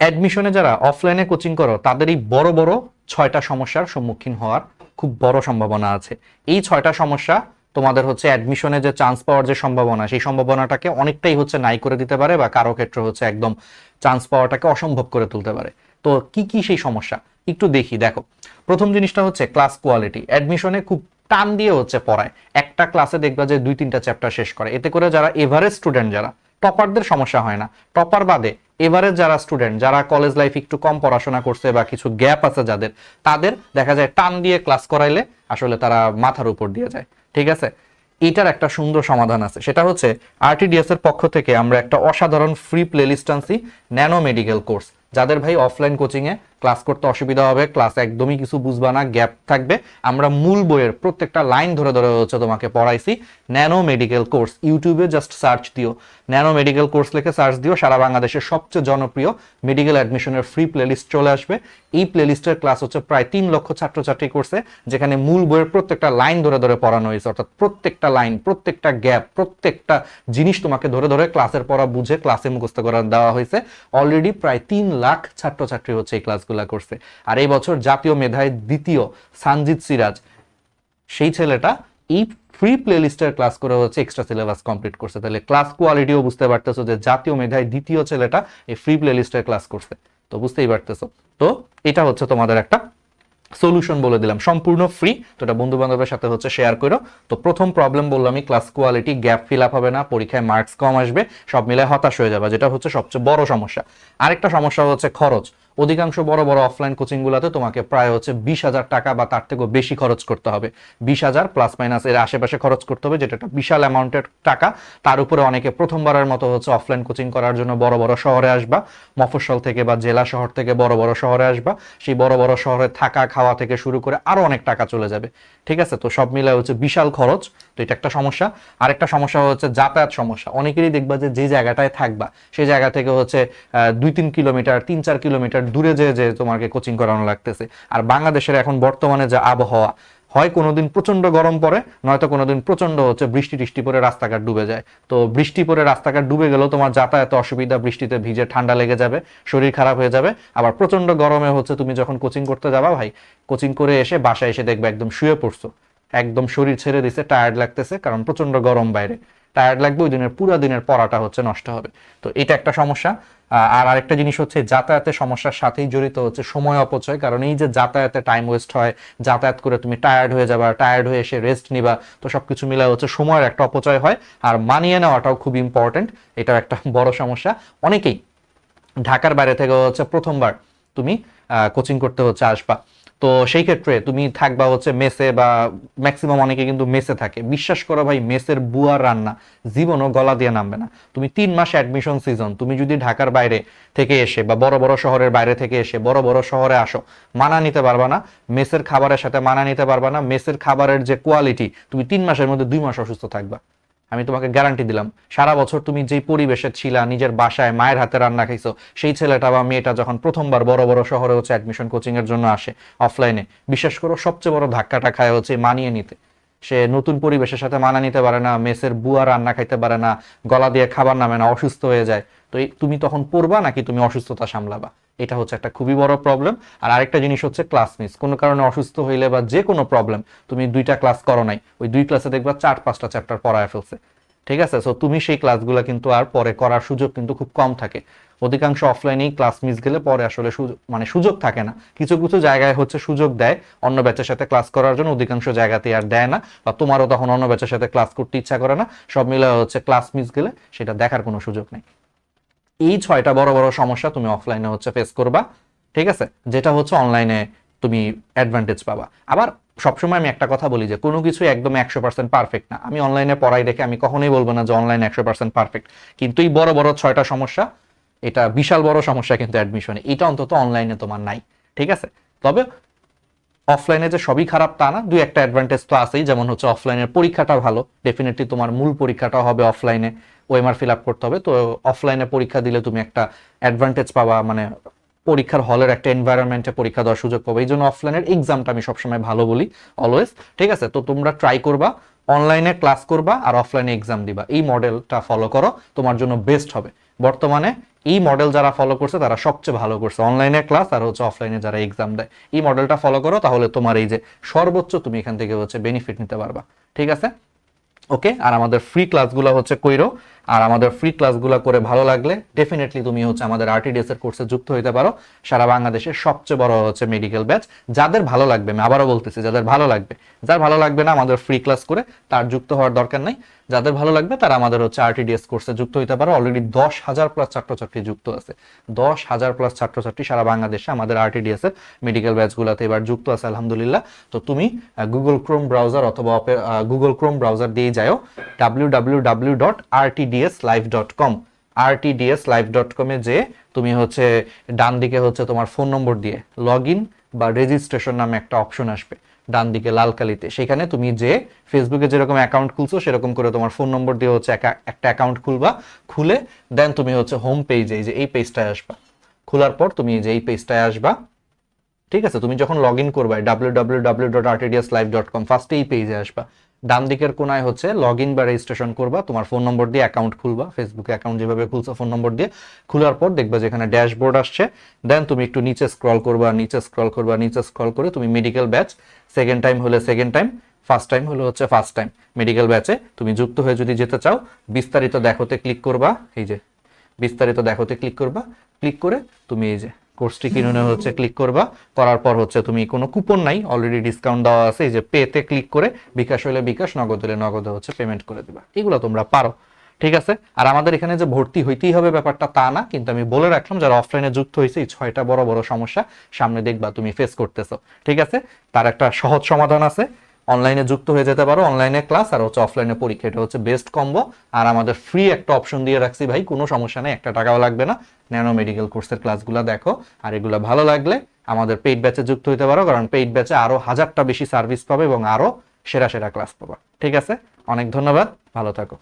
অ্যাডমিশনে যারা অফলাইনে কোচিং করো তাদের এই বড় বড় ছয়টা সমস্যার সম্মুখীন হওয়ার খুব বড় সম্ভাবনা আছে। এই ছয়টা সমস্যা তোমাদের হচ্ছে অ্যাডমিশনে যে চান্স পাওয়ার যে সম্ভাবনা, সেই সম্ভাবনাটাকে অনেকটাই হচ্ছে নাই করে দিতে পারে বা কারও ক্ষেত্রে হচ্ছে একদম চান্স পাওয়াটাকে অসম্ভব করে তুলতে পারে। তো কি কি সেই সমস্যা? একটু দেখি, দেখো। প্রথম জিনিসটা হচ্ছে ক্লাস কোয়ালিটি অ্যাডমিশনে খুব টান দিয়ে হচ্ছে পড়ায়। একটা ক্লাসে দেখবা যে দুই, তিনটা চ্যাপ্টার শেষ করে। এতে করে যারা এভারেজ স্টুডেন্ট যারা টপারদের সমস্যা হয় না। টপার বাদে এভারেজ যারা স্টুডেন্ট, যারা কলেজ লাইফ একটু কম পড়াশোনা করছে বা কিছু গ্যাপ আছে যাদের, তাদের দেখা যায় টান দিয়ে ক্লাস করাইলে আসলে তারা মাথার উপর দিয়ে যায়। ঠিক আছে? এটার একটা সুন্দর সমাধান আছে। সেটা হচ্ছে আরটিডিএস এর পক্ষ থেকে আমরা একটা অসাধারণ ফ্রি প্লেলিস্ট আনছি, ন্যানো মেডিকেল কোর্স যাদের ভাই অফলাইন কোচিংয়ে ক্লাস করতে অসুবিধা হবে ক্লাস একদমই কিছু বুঝবা না গ্যাপ থাকবে। আমরা মূল বইয়ের প্রত্যেকটা লাইন ধরে ধরে হচ্ছে তোমাকে পড়াইছি। ন্যানো মেডিকেল কোর্স ইউটিউবে জাস্ট সার্চ দিও। ন্যানো মেডিকেল কোর্স লিখে সার্চ দিও, সারা বাংলাদেশের সবচেয়ে জনপ্রিয় মেডিকেল অ্যাডমিশনের ফ্রি প্লেলিস্ট চলে আসবে। এই প্লেলিস্টের ক্লাস হচ্ছে প্রায় তিন লক্ষ ছাত্রছাত্রী করছে যেখানে মূল বইয়ের প্রত্যেকটা লাইন ধরে ধরে পড়ানো হয়েছে। অর্থাৎ প্রত্যেকটা লাইন প্রত্যেকটা গ্যাপ প্রত্যেকটা জিনিস তোমাকে ধরে ধরে ক্লাসের পড়া বুঝে ক্লাসে মুখস্থ করা দেওয়া হয়েছে। অলরেডি প্রায় তিন লাখ ছাত্রছাত্রী হচ্ছে এই ক্লাসগুলো করছে। আর এই বছর জাতীয় মেধায় দ্বিতীয় সানজিৎ সিরাজ। সেই ছেলেটা এই ফ্রি প্লেলিস্টের ক্লাস করে হচ্ছে এক্সট্রা সিলেবাস কমপ্লিট করছে। তাহলে ক্লাস কোয়ালিটিও বুঝতে পারতেছো যে জাতীয় মেধায় দ্বিতীয় ছেলেটা এই ফ্রি প্লেলিস্টের ক্লাস করছে। তো বুঝতেই পারতেছো। তো এটা হচ্ছে তোমাদের একটা সলিউশন বলে দিলাম। সম্পূর্ণ ফ্রি তো এটা বন্ধু বান্ধবের সাথে হচ্ছে শেয়ার করো। তো প্রথম প্রবলেম বললাম আমি class quality gap fill up হবে না, পরীক্ষায় মার্কস কম আসবে, সব মিলে হতাশ হয়ে যাবে, যেটা হচ্ছে সবচেয়ে বড় সমস্যা। আরেকটা সমস্যা হচ্ছে খরচ। অধিকাংশ বড় বড় অফলাইন কোচিংগুলোতে তোমাকে প্রায় হচ্ছে বিশ হাজার টাকা বা তার থেকেও বেশি খরচ করতে হবে। বিশ হাজার প্লাস মাইনাস এর আশেপাশে খরচ করতে হবে, যেটা একটা বিশাল অ্যামাউন্টের টাকা। তার উপরে অনেকে প্রথমবারের মতো হচ্ছে অফলাইন কোচিং করার জন্য বড় বড় শহরে আসবা, মফস্বল থেকে বা জেলা শহর থেকে বড় বড় শহরে আসবা। সেই বড় বড় শহরে থাকা খাওয়া থেকে শুরু করে আরও অনেক টাকা চলে যাবে। ঠিক আছে? তো সব মিলে হচ্ছে বিশাল খরচ। তো এটা একটা সমস্যা। আরেকটা সমস্যা হচ্ছে যাতায়াত সমস্যা। অনেকেরই দেখবা যে যে জায়গাটায় থাকবা সেই জায়গা থেকে হচ্ছে দুই তিন কিলোমিটার, তিন চার কিলোমিটার দূরে যে যে তোমাকে কোচিং করানো লাগতেছে। আর বাংলাদেশের এখন বর্তমানে যে আবহাওয়া, হয় কোনোদিন প্রচণ্ড গরম পড়ে, নয়তো কোনোদিন প্রচণ্ড হচ্ছে বৃষ্টি টিষ্টি পরে রাস্তাঘাট ডুবে যায়। তো বৃষ্টি পরে রাস্তাঘাট ডুবে গেলেও তোমার যাতায়াত অসুবিধা, বৃষ্টিতে ভিজে ঠান্ডা লেগে যাবে, শরীর খারাপ হয়ে যাবে। আবার প্রচণ্ড গরমে হচ্ছে তুমি যখন কোচিং করতে যাবা ভাই কোচিং করে এসে বাসায় এসে দেখবে একদম শুয়ে পড়ছো। একদম শরীর ছেড়ে দিছে টায়ার্ড লাগতেছে, কারণ প্রচণ্ড গরম বাইরে। টায়ার্ড লাগবে, ওই দিনের, পুরো দিনের পড়াটা হচ্ছে নষ্ট হবে। তো এটা একটা সমস্যা। আর আরেকটা জিনিস হচ্ছে, যাতায়াতের সমস্যার সাথেই জড়িত হচ্ছে সময় অপচয়। কারণ এই যে যাতায়াতে টাইম ওয়েস্ট হয়, যাতায়াত করে তুমি টায়ার্ড হয়ে যাবা টায়ার্ড হয়ে এসে রেস্ট নিবা, তো সব কিছু মিলে হচ্ছে সময়ের একটা অপচয় হয়। আর মানিয়ে নেওয়াটাও খুব ইম্পর্টেন্ট এটাও একটা বড় সমস্যা। অনেকেই ঢাকার বাইরে থেকে হচ্ছে প্রথমবার তুমি কোচিং করতে হচ্ছে আসবা। তো সেই ক্ষেত্রে তুমি থাকবা হচ্ছে মেসে বা ম্যাক্সিমাম অনেকে কিন্তু মেসে থাকে। বিশ্বাস করো ভাই, মেসের বুয়ার রান্না জীবনও গলা দিয়ে নামবে না। তুমি তিন মাস অ্যাডমিশন সিজন তুমি যদি ঢাকার বাইরে থেকে এসে বা বড় বড় শহরের বাইরে থেকে এসে বড় বড় শহরে আসো, মানা নিতে পারবা না। মেসের খাবারের সাথে মানা নিতে পারবা না। মেসের খাবারের যে কোয়ালিটি তুমি তিন মাসের মধ্যে দুই মাস অসুস্থ থাকবা। আমি তোমাকে গ্যারান্টি দিলাম, সারা বছর তুমি যেই পরিবেশে ছিলা, নিজের বাসায় মায়ের হাতে রান্না খাইছো, সেই ছেলেটা বা মেয়েটা যখন প্রথমবার বড় বড় শহরে হচ্ছে অ্যাডমিশন কোচিং এর জন্য আসে অফলাইনে বিশেষ করো সবচেয়ে বড় ধাক্কাটা খায় হচ্ছে মানিয়ে নিতে। সে নতুন পরিবেশের সাথে মানা নিতে পারে না, মেসের বুয়া রান্না খাইতে পারে না, গলা দিয়ে খাবার নামে না, অসুস্থ হয়ে যায়। তো তুমি তখন পড়বা নাকি তুমি অসুস্থতা সামলাবা? এটা হচ্ছে একটা খুবই বড় প্রবলেম আর আরেকটা জিনিস হচ্ছে ক্লাস মিস কোনো কারণে অসুস্থ হইলে বা যে কোনো প্রবলেম তুমি দুইটা ক্লাস করো নাই, ওই দুই ক্লাসে দেখবা চার, পাঁচটা চ্যাপ্টার পড়ায় ফেলছে। ঠিক আছে? সো তুমি সেই ক্লাসগুলো কিন্তু আর পরে করার সুযোগ কিন্তু খুব কম থাকে। অধিকাংশ অফলাইনেই ক্লাস মিস গেলে পরে আসলে মানে সুযোগ থাকে না। কিছু কিছু জায়গায় হচ্ছে সুযোগ দেয় অন্য ব্যাচের সাথে ক্লাস করার জন্য, অধিকাংশ জায়গাতে আর দেয় না বা তোমারও তখন অন্য ব্যাচের সাথে ক্লাস করতে ইচ্ছা করে না। সব মিলে হচ্ছে ক্লাস মিস গেলে সেটা দেখার কোনো সুযোগ নেই। এই ছয়টা বড় বড় সমস্যা তুমি অফলাইনে হচ্ছে ফেস করবা, ঠিক আছে? যেটা হচ্ছে অনলাইনে তুমি অ্যাডভান্টেজ পাবা। আবার সবসময় আমি একটা কথা বলি যে, কোনো কিছু একদম একশো পার্সেন্ট পারফেক্ট না। আমি অনলাইনে পড়াই দেখে আমি কখনোই বলব না যে অনলাইন একশো পার্সেন্ট পারফেক্ট কিন্তু এই বড় বড় ছয়টা সমস্যা, এটা বিশাল বড় সমস্যা কিন্তু অ্যাডমিশনে এটা অন্তত অনলাইনে তোমার নাই, ঠিক আছে? তবে অফলাইনে যে সবই খারাপ তা না, দুই একটা অ্যাডভান্টেজ তো আছেই। যেমন হচ্ছে অফলাইনের পরীক্ষাটা ভালো। ডেফিনেটলি তোমার মূল পরীক্ষাটা হবে অফলাইনে ওএমআর ফিল আপ করতে হবে। তো অফলাইনে পরীক্ষা দিলে তুমি একটা অ্যাডভান্টেজ পাবা মানে পরীক্ষার হলের একটা এনভায়রনমেন্টে পরীক্ষা দেওয়ার সুযোগ পাবো। এই জন্য অফলাইনের এক্সামটা আমি সবসময় ভালো বলি অলওয়েজ ঠিক আছে? তো তোমরা ট্রাই করবা অনলাইনে ক্লাস করবা আর অফলাইনে এক্সাম দিবা। এই মডেলটা ফলো করো, তোমার জন্য বেস্ট হবে। বর্তমানে এই মডেল যারা ফলো করছে, তারা সবচেয়ে ভালো করছে। অনলাইনে ক্লাস আর হচ্ছে অফলাইনে যারা এক্সাম দেয়। এই মডেলটা ফলো করো, তাহলে তোমার এই যে সর্বোচ্চ তুমি এখান থেকে হচ্ছে বেনিফিট নিতে পারবা। ঠিক আছে? ওকে আর আমাদের ফ্রি ক্লাসগুলো হচ্ছে কইরো। আর আমাদের ফ্রি ক্লাসগুলো করে ভালো লাগলে ডেফিনেটলি তুমি হচ্ছে আমাদের আরটিডিএস এর কোর্সে যুক্ত হতে পারো। সারা বাংলাদেশের সবচেয়ে বড় হচ্ছে মেডিকেল ব্যাচ যাদের ভালো লাগবে, আমি আবারও বলতেছি, যাদের ভালো লাগবে, যার ভালো লাগবে না আমাদের ফ্রি ক্লাস করে তার যুক্ত হওয়ার দরকার নাই। যাদের ভালো লাগবে তারা আমাদের হচ্ছে আরটিডিএস কোর্সে যুক্ত হতে পারো। অলরেডি দশ হাজার প্লাস ছাত্রছাত্রী যুক্ত আছে। দশ হাজার প্লাস ছাত্রছাত্রী সারা বাংলাদেশে আমাদের আরটিডিএস এর মেডিকেল ব্যাচগুলোতে এবার যুক্ত আছে, আলহামদুলিল্লাহ। তো তুমি গুগল ক্রোম ব্রাউজার অথবা গুগল ক্রোম ব্রাউজার দিয়ে যাও। W W W dot RTDS live dot com RTDS live dot কমে যে তুমি হচ্ছে ডান দিকে হচ্ছে তোমার ফোন নম্বর দিয়ে লগ ইন বা রেজিস্ট্রেশন নামে একটা অপশন আসবে, ডান দিকে লাল কালিতে সেখানে তুমি যে ফেসবুকে যেরকম অ্যাকাউন্ট খুলছো, সেরকম করে তোমার ফোন নম্বর দিয়ে হচ্ছে একটা অ্যাকাউন্ট খুলবা, খুলে দেন তুমি হচ্ছে হোম পেজে এই যে, এই পেজটায় আসবা। খোলার পর তুমি যে, এই পেজটায় আসবা। ঠিক আছে, তুমি যখন লগ ইন করবে W W W dot RTDS live dot com ফার্স্টে এই পেজে আসবা। ডান দিকের কোনায় হচ্ছে লগ ইন বা রেজিস্ট্রেশন করবা, তোমার ফোন নম্বর দিয়ে অ্যাকাউন্ট খুলবা ফেসবুকে অ্যাকাউন্ট যেভাবে খুলছো ফোন নম্বর দিয়ে। খোলার পর দেখবা যেখানে ড্যাশবোর্ড আসছে দেন তুমি একটু নিচে স্ক্রল করবা, নিচে স্ক্রল করবা, নিচে স্ক্রল করে তুমি মেডিকেল ব্যাচ সেকেন্ড টাইম হলে সেকেন্ড টাইম ফার্স্ট টাইম হলো হচ্ছে ফার্স্ট টাইম মেডিকেল ব্যাচে তুমি যুক্ত হয়ে যদি যেতে চাও, বিস্তারিত দেখোতে ক্লিক করবা, এই যে, বিস্তারিত দেখোতে ক্লিক করবা ক্লিক করে তুমি এই যে কোর্সটি কিনুনে, হচ্ছে ক্লিক করবা। করার পর হচ্ছে তুমি কোনো কুপন নাই অলরেডি ডিসকাউন্ট দেওয়া আছে, এই যে পেতে ক্লিক করে বিকাশ হলে বিকাশ, নগদ হলে নগদে হচ্ছে পেমেন্ট করে দিবা। এগুলো তোমরা পারো, ঠিক আছে? আর আমাদের এখানে যে ভর্তি হইতেই হবে ব্যাপারটা তা না, কিন্তু আমি বলে রাখলাম, যারা অফলাইনে যুক্ত হয়েছে এই ছয়টা বড় বড় সমস্যা সামনে দেখবা তুমি ফেস করতেছো, ঠিক আছে? তার একটা সহজ সমাধান আছে। অনলাইনে যুক্ত হয়ে যেতে পারো অনলাইনে ক্লাস আর হচ্ছে অফলাইনে পরীক্ষা। এটা হচ্ছে বেস্ট কম্বো আর আমাদের ফ্রি একটা অপশন দিয়ে রাখছি ভাই, কোনো সমস্যা নেই, একটা টাকাও লাগবে না। ন্যানো মেডিকেল কোর্সের ক্লাসগুলো দেখো। আর এগুলো ভালো লাগলে আমাদের পেইড ব্যাচে যুক্ত হতে পারো, কারণ পেইড ব্যাচে আরও হাজারটা বেশি সার্ভিস পাবে এবং আরও সেরা সেরা ক্লাস পাবা। ঠিক আছে? অনেক ধন্যবাদ। ভালো থাকো।